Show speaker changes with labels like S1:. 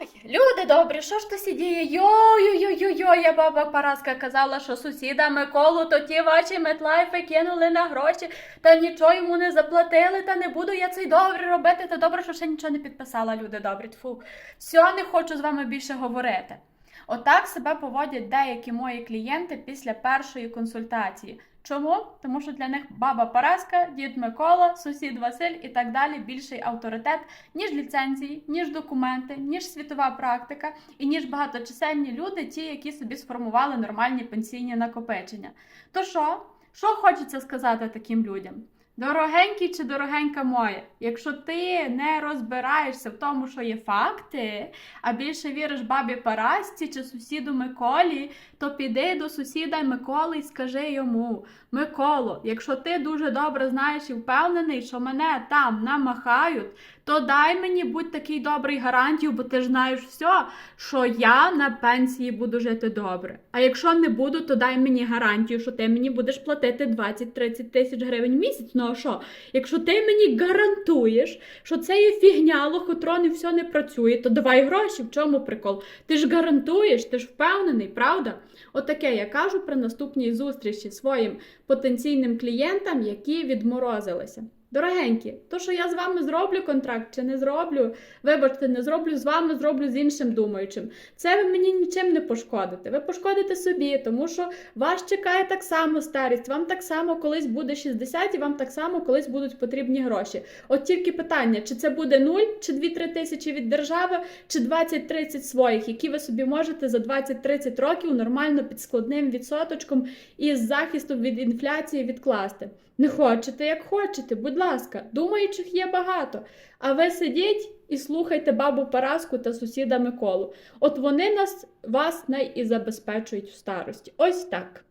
S1: Ой, люди добрі, що ж то сидіє? Йой-йой-йой, я баба Параска казала, що сусіда Миколу то ті ваші метлайфи кинули на гроші, та нічого йому не заплатили, та не буду я цей добре робити, та добре, що ще нічого не підписала, люди добрі. Тфу. Все, не хочу з вами більше говорити. Отак себе поводять деякі мої клієнти після першої консультації. Чому? Тому що для них баба Параска, дід Микола, сусід Василь і так далі більший авторитет, ніж ліцензії, ніж документи, ніж світова практика і ніж багаточисельні люди, ті, які собі сформували нормальні пенсійні накопичення. То що? Що хочеться сказати таким людям? Дорогенький чи дорогенька моя, якщо ти не розбираєшся в тому, що є факти, а більше віриш бабі Парасці чи сусіду Миколі, то піди до сусіда Миколи і скажи йому: Миколо, якщо ти дуже добре знаєш і впевнений, що мене там намахають, то дай мені будь такий добрий гарантію, бо ти знаєш все, що я на пенсії буду жити добре. А якщо не буду, то дай мені гарантію, що ти мені будеш платити 20-30 тисяч гривень в місяць. Ну а що? Якщо ти мені гарантуєш, що це є фігня, лохотрон і все не працює, то давай гроші. В чому прикол? Ти ж гарантуєш, ти ж впевнений, правда? Отаке я кажу при наступній зустрічі своїм потенційним клієнтам, які відморозилися. Дорогенькі, то, що я з вами зроблю контракт чи не зроблю, вибачте, не зроблю з вами, зроблю з іншим думаючим. Це ви мені нічим не пошкодите. Ви пошкодите собі, тому що вас чекає так само старість, вам так само колись буде 60 і вам так само колись будуть потрібні гроші. От тільки питання, чи це буде 0, чи 2-3 тисячі від держави, чи 20-30 своїх, які ви собі можете за 20-30 років нормально під складним відсоточком і з захистом від інфляції відкласти. Не хочете, як хочете, будь ласка, думаючих є багато. А ви сидіть і слухайте бабу Параску та сусіда Миколу. От вони нас вас най і забезпечують в старості. Ось так.